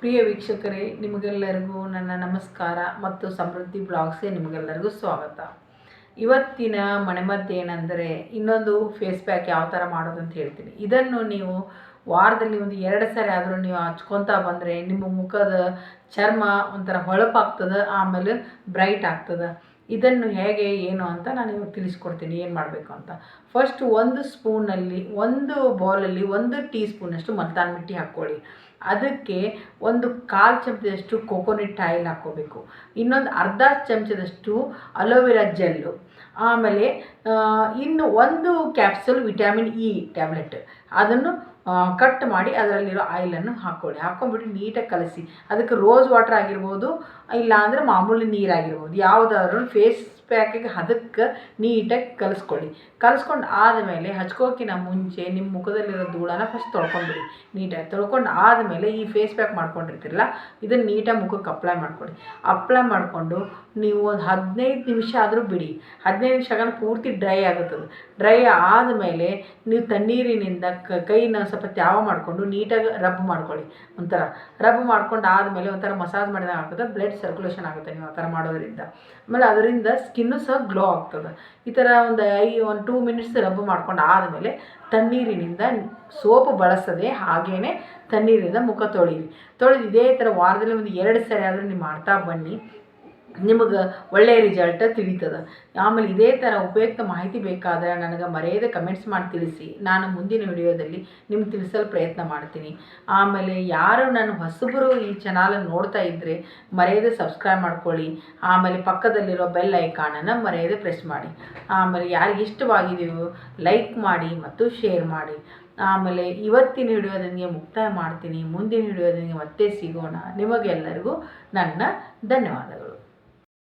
ಪ್ರಿಯ ವೀಕ್ಷಕರೇ, ನಿಮಗೆಲ್ಲರಿಗೂ ನನ್ನ ನಮಸ್ಕಾರ ಮತ್ತು ಸಮೃದ್ಧಿ ಬ್ಲಾಗ್ಸ್ಗೆ ನಿಮಗೆಲ್ಲರಿಗೂ ಸ್ವಾಗತ. ಇವತ್ತಿನ ಮನೆಮದ್ದು ಏನಂದರೆ ಇನ್ನೊಂದು ಫೇಸ್ ಪ್ಯಾಕ್ ಯಾವ ಥರ ಮಾಡೋದು ಅಂತ ಹೇಳ್ತೀನಿ. ಇದನ್ನು ನೀವು ವಾರದಲ್ಲಿ ಒಂದು ಎರಡು ಸಾರಿ ಆದರೂ ನೀವು ಹಚ್ಕೊತಾ ಬಂದರೆ ನಿಮ್ಮ ಮುಖದ ಚರ್ಮ ಒಂಥರ ಹೊಳಪಾಗ್ತದೆ, ಆಮೇಲೆ ಬ್ರೈಟ್ ಆಗ್ತದೆ. ಇದನ್ನು ಹೇಗೆ, ಏನು ಅಂತ ನಾನು ಇವಾಗ ತಿಳಿಸ್ಕೊಡ್ತೀನಿ, ಏನು ಮಾಡಬೇಕು ಅಂತ. ಫಸ್ಟ್ ಒಂದು ಸ್ಪೂನಲ್ಲಿ ಒಂದು ಬೌಲಲ್ಲಿ ಒಂದು ಟೀ ಸ್ಪೂನಷ್ಟು ಮಲ್ತಾನ್ ಮಿಟ್ಟಿ ಹಾಕ್ಕೊಳ್ಳಿ. ಅದಕ್ಕೆ ಒಂದು ಕಾಲು ಚಮಚದಷ್ಟು ಕೊಕೊನಟ್ ಆಯಿಲ್ ಹಾಕ್ಕೋಬೇಕು. ಇನ್ನೊಂದು ಅರ್ಧ ಚಮಚದಷ್ಟು ಅಲೋವೆರಾ ಜೆಲ್ಲು ಆಮೇಲೆ ಇನ್ನು ಒಂದು ಕ್ಯಾಪ್ಸುಲ್ ವಿಟಮಿನ್ ಇ ಟ್ಯಾಬ್ಲೆಟ್ ಅದನ್ನು ಕಟ್ ಮಾಡಿ ಅದರಲ್ಲಿರೋ ಆಯಿಲನ್ನು ಹಾಕ್ಕೊಳ್ಳಿ. ಹಾಕ್ಕೊಂಬಿಟ್ಟು ನೀಟಾಗಿ ಕಲಸಿ. ಅದಕ್ಕೆ ರೋಸ್ ವಾಟರ್ ಆಗಿರ್ಬೋದು ಇಲ್ಲ ಅಂದರೆ ಮಾಮೂಲಿ ನೀರಾಗಿರ್ಬೋದು. ಯಾವುದಾದ್ರೂ ಫೇಸ್ ಪ್ಯಾಕಿಗೆ ಅದಕ್ಕೆ ನೀಟಾಗಿ ಕಲಿಸ್ಕೊಳ್ಳಿ. ಕಲಿಸ್ಕೊಂಡು ಆದಮೇಲೆ ಹಚ್ಕೋಕಿನ ಮುಂಚೆ ನಿಮ್ಮ ಮುಖದಲ್ಲಿರೋ ಧೂಳನ ಫಸ್ಟ್ ತೊಳ್ಕೊಂಡ್ಬಿಡಿ. ನೀಟಾಗಿ ತೊಳ್ಕೊಂಡು ಆದಮೇಲೆ ಈ ಫೇಸ್ ಪ್ಯಾಕ್ ಮಾಡ್ಕೊಂಡಿರ್ತೀರಲ್ಲ, ಇದನ್ನು ನೀಟಾಗಿ ಮುಖಕ್ಕೆ ಅಪ್ಲೈ ಮಾಡ್ಕೊಳ್ಳಿ ಅಪ್ಲೈ ಮಾಡಿಕೊಂಡು ನೀವು ಒಂದು ಹದಿನೈದು ನಿಮಿಷ ಆದರೂ ಬಿಡಿ. ಹದಿನೈದು ನಿಮಿಷ ಪೂರ್ತಿ ಡ್ರೈ ಆಗುತ್ತದೆ. ಡ್ರೈ ಆದಮೇಲೆ ನೀವು ತಣ್ಣೀರಿನಿಂದ ಕ, ಕೈನ ಸ್ವಲ್ಪ ತ್ಯಾವ ಮಾಡಿಕೊಂಡು ನೀಟಾಗಿ ರಬ್ ಮಾಡ್ಕೊಳ್ಳಿ. ಒಂಥರ ರಬ್ ಮಾಡ್ಕೊಂಡು ಆದಮೇಲೆ ಒಂಥರ ಮಸಾಜ್ ಮಾಡಿದಾಗ ಆಗುತ್ತೆ ಬ್ಲಡ್ ಸರ್ಕ್ಯುಲೇಷನ್ ಆಗುತ್ತೆ ನೀವು ಆ ಥರ ಮಾಡೋದ್ರಿಂದ. ಆಮೇಲೆ ಅದರಿಂದ ಸ್ಕಿನ್ನು ಸಹ ಗ್ಲೋ ಆಗ್ತದೆ. ಈ ಥರ ಒಂದು ಐ ಒಂದು ಟೂ ಮಿನಿಟ್ಸ್ ರಬ್ ಮಾಡ್ಕೊಂಡು ಆದಮೇಲೆ ತಣ್ಣೀರಿನಿಂದ ಸೋಪ್ ಬಳಸದೆ ಹಾಗೇ ತಣ್ಣೀರಿಂದ ಮುಖ ತೊಳೀರಿ. ತೊಳೆದು ಇದೇ ಥರ ವಾರದಲ್ಲಿ ಒಂದು ಎರಡು ಸರಿ ಆದರೂ ನೀವು ಮಾಡ್ತಾ ಬನ್ನಿ. ನಿಮಗೆ ಒಳ್ಳೆಯ ರಿಸಲ್ಟ ತಿಳಿತದೆ. ಆಮೇಲೆ ಇದೇ ಥರ ಉಪಯುಕ್ತ ಮಾಹಿತಿ ಬೇಕಾದರೆ ನನಗೆ ಮರೆಯದೆ ಕಮೆಂಟ್ಸ್ ಮಾಡಿ ತಿಳಿಸಿ. ನಾನು ಮುಂದಿನ ವಿಡಿಯೋದಲ್ಲಿ ನಿಮ್ಗೆ ತಿಳಿಸಲು ಪ್ರಯತ್ನ ಮಾಡ್ತೀನಿ. ಆಮೇಲೆ ಯಾರು ನಾನು ಹೊಸಬರು ಈ ಚಾನಲನ್ನು ನೋಡ್ತಾ ಇದ್ದರೆ ಮರೆಯದೆ ಸಬ್ಸ್ಕ್ರೈಬ್ ಮಾಡ್ಕೊಳ್ಳಿ. ಆಮೇಲೆ ಪಕ್ಕದಲ್ಲಿರೋ ಬೆಲ್ ಐಕಾನನ್ನು ಮರೆಯದೆ ಪ್ರೆಸ್ ಮಾಡಿ. ಆಮೇಲೆ ಯಾರಿಗೆ ಇಷ್ಟವಾಗಿದೆಯೋ ಲೈಕ್ ಮಾಡಿ ಮತ್ತು ಶೇರ್ ಮಾಡಿ. ಆಮೇಲೆ ಇವತ್ತಿನ ವಿಡಿಯೋದನಿಗೆ ಮುಕ್ತಾಯ ಮಾಡ್ತೀನಿ. ಮುಂದಿನ ವಿಡಿಯೋದನಿಗೆ ಮತ್ತೆ ಸಿಗೋಣ. ನಿಮಗೆಲ್ಲರಿಗೂ ನನ್ನ ಧನ್ಯವಾದಗಳು.